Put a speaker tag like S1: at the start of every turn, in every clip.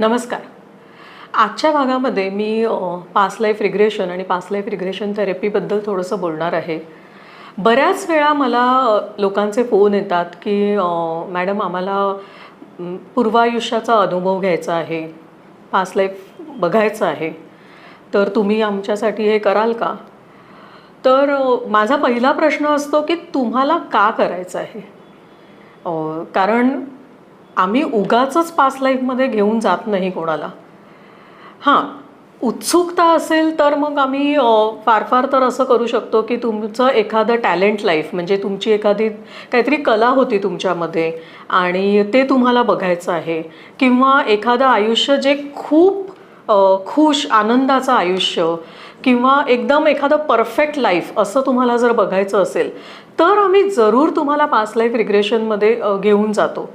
S1: नमस्कार. आजच्या भागामध्ये मी पास लाईफ रिग्रेशन आणि पास लाईफ रिग्रेशन थेरपीबद्दल थोडंसं बोलणार आहे. बऱ्याच वेळा मला लोकांचे फोन येतात की मॅडम आम्हाला पूर्वायुष्याचा अनुभव घ्यायचा आहे. पास लाईफ बघायचं आहे. तर तुम्ही आमच्यासाठी हे कराल का? तर माझा पहिला प्रश्न असतो की तुम्हाला का करायचं आहे? कारण आम्ही उगाच पास लाईफमध्ये घेऊन जात नाही कोणाला. हां उत्सुकता असेल तर मग आम्ही फार फार तर असं करू शकतो की तुमचं एखादं टॅलेंट लाईफ म्हणजे तुमची एखादी काहीतरी कला होती तुमच्यामध्ये आणि ते तुम्हाला बघायचं आहे. किंवा एखादं आयुष्य जे खूप खुश आनंदाचं आयुष्य किंवा एकदम एखादं परफेक्ट लाईफ असं तुम्हाला जर बघायचं असेल तर आम्ही जरूर तुम्हाला पास लाईफ रिग्रेशनमध्ये घेऊन जातो.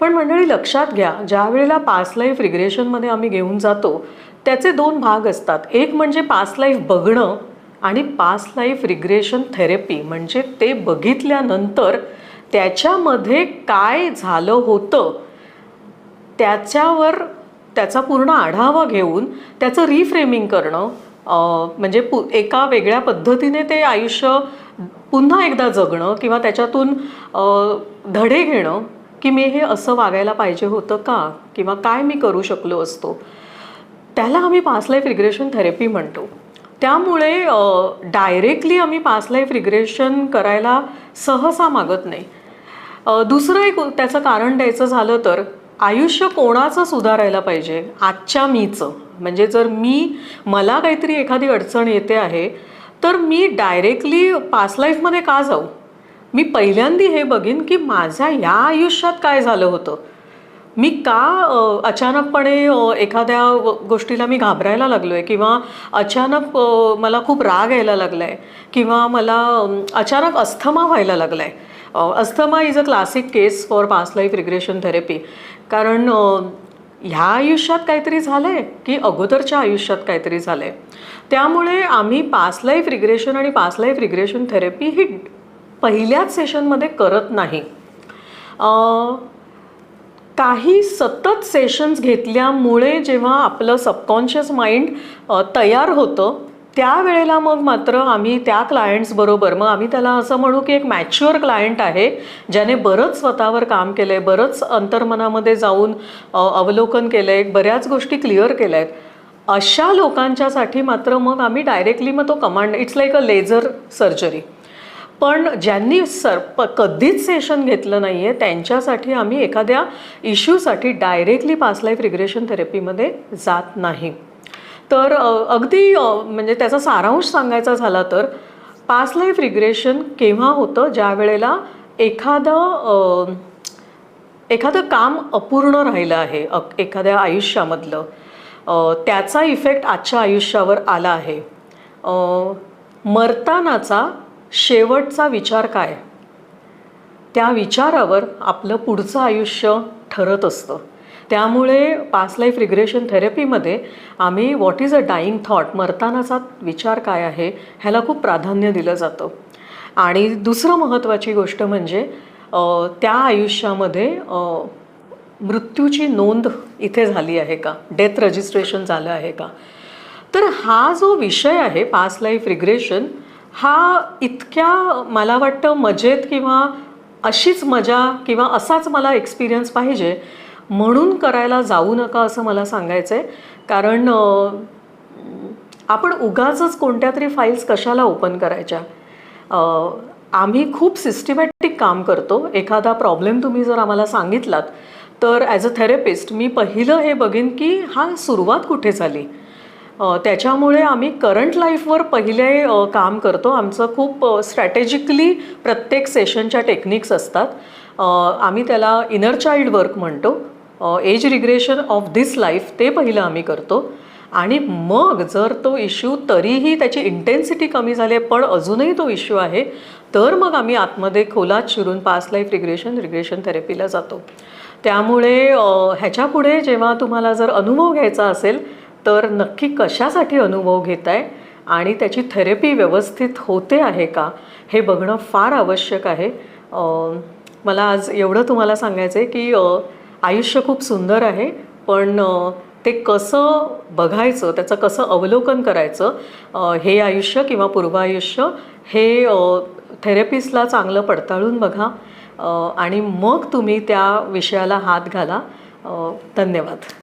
S1: पण मंडळी लक्षात घ्या ज्या वेळेला पास लाईफ रिग्रेशनमध्ये आम्ही घेऊन जातो त्याचे दोन भाग असतात. एक म्हणजे पास लाईफ बघणं आणि पास लाईफ रिग्रेशन थेरपी म्हणजे ते बघितल्यानंतर त्याच्यामध्ये काय झालं होतं त्याच्यावर त्याचा पूर्ण आढावा घेऊन त्याचं रिफ्रेमिंग करणं म्हणजे पु एका वेगळ्या पद्धतीने ते आयुष्य पुन्हा एकदा जगणं किंवा त्याच्यातून धडे घेणं की मी हे असं वागायला पाहिजे होतं का? किंवा काय मी करू शकलो असतो? त्याला आम्ही पास लाईफ रिग्रेशन थेरपी म्हणतो. त्यामुळे डायरेक्टली आम्ही पास लाईफ रिग्रेशन करायला सहसा मागत नाही. दुसरं एक त्याचं कारण द्यायचं झालं तर आयुष्य कोणाचं सुधारायला पाहिजे? आजच्या मीचं. म्हणजे जर मी मला काहीतरी एखादी अडचण येते आहे तर मी डायरेक्टली पास लाईफमध्ये का जाऊ? मी पहिल्यांदी हे बघीन की माझ्या या आयुष्यात काय झालं होतं. मी का अचानकपणे एखाद्या गोष्टीला मी घाबरायला लागलो आहे किंवा अचानक मला खूप राग यायला लागला आहे किंवा मला अचानक अस्थमा व्हायला लागला आहे asthma is a classic case for past life regression therapy. कारण ह्या आयुष्यात काहीतरी झालं आहे की अगोदरच्या आयुष्यात काहीतरी झालं आहे त्यामुळे आम्ही पास लाईफ रिग्रेशन आणि पास लाईफ रिग्रेशन थेरपी ही पहिल्याच सेशनमध्ये करत नाही. काही सतत सेशन्स घेतल्यामुळे जेव्हा आपलं सबकॉन्शियस माइंड तयार होतं त्यावेळेला मग मात्र आम्ही त्या क्लायंट्सबरोबर मग आम्ही त्याला असं म्हणू की एक मॅच्युअर क्लायंट आहे ज्याने बरंच स्वतःवर काम केलं आहे बरंच अंतर्मनामध्ये जाऊन अवलोकन केलं आहे बऱ्याच गोष्टी क्लिअर केल्या आहेत अशा लोकांच्यासाठी मात्र मग आम्ही डायरेक्टली मग तो command it's like a laser surgery पण ज्यांनी सर प कधीच सेशन घेतलं नाही आहे त्यांच्यासाठी आम्ही एखाद्या इश्यूसाठी डायरेक्टली पास लाईफ रिग्रेशन थेरपीमध्ये जात नाही. तर अगदी म्हणजे त्याचा सारांश सांगायचा झाला तर पास लाईफ रिग्रेशन केव्हा होतं? ज्या वेळेला एखादं एखादं काम अपूर्ण राहिलं आहे अ- एखाद्या आयुष्यामधलं त्याचा इफेक्ट आजच्या आयुष्यावर आला आहे. मरतानाचा शेवटचा विचार काय? त्या विचारावर आपलं पुढचं आयुष्य ठरत असतं. त्यामुळे पास लाईफ रिग्रेशन थेरपीमध्ये आम्ही what is a dying thought मरतानाचा विचार काय आहे ह्याला खूप प्राधान्य दिलं जातं. आणि दुसरं महत्त्वाची गोष्ट म्हणजे त्या आयुष्यामध्ये मृत्यूची नोंद इथे झाली आहे का? डेथ रजिस्ट्रेशन झालं आहे का? तर हा जो विषय आहे पास लाईफ रिग्रेशन हा इतक्या मला वाटतं मजेत किंवा अशीच मजा किंवा असाच मला एक्सपिरियन्स पाहिजे म्हणून करायला जाऊ नका असं मला सांगायचं आहे कारण आपण उगाचच कोणत्या तरी फाईल्स कशाला ओपन करायच्या? आम्ही खूप सिस्टमॅटिक काम करतो. एखादा प्रॉब्लेम तुम्ही जर आम्हाला सांगितलात तर ॲज अ थेरपिस्ट मी पहिलं हे बघेन की हा सुरुवात कुठे झाली? त्याच्यामुळे आम्ही करंट लाईफवर पहिले काम करतो. आमचं खूप स्ट्रॅटेजिकली प्रत्येक सेशनच्या टेक्निक्स असतात. आम्ही त्याला इनर चाइल्ड वर्क म्हणतो. Age regression of this life ते पहिलं आम्ही करतो. आणि मग जर तो इश्यू तरीही त्याची इंटेन्सिटी कमी झाली आहे पण अजूनही तो इश्यू आहे तर मग आम्ही आतमध्ये खोलात शिरून पास लाईफ रिग्रेशन रिग्रेशन थेरपीला जातो. त्यामुळे ह्याच्यापुढे जेव्हा तुम्हाला जर अनुभव घ्यायचा असेल तर नक्की कशासाठी अनुभव घेताय? आणि त्याची थेरपी व्यवस्थित होते आहे का? हे बघणं फार आवश्यक आहे. मला आज एवढं तुम्हाला सांगायचं आहे की आयुष्य खूप सुंदर आहे पण ते कसं बघायचं त्याचं कसं अवलोकन करायचं हे आयुष्य किंवा पूर्वायुष्य हे थेरपिस्टला चांगलं पडताळून बघा. आणि मग तुम्ही त्या विषयाला हात घाला. धन्यवाद.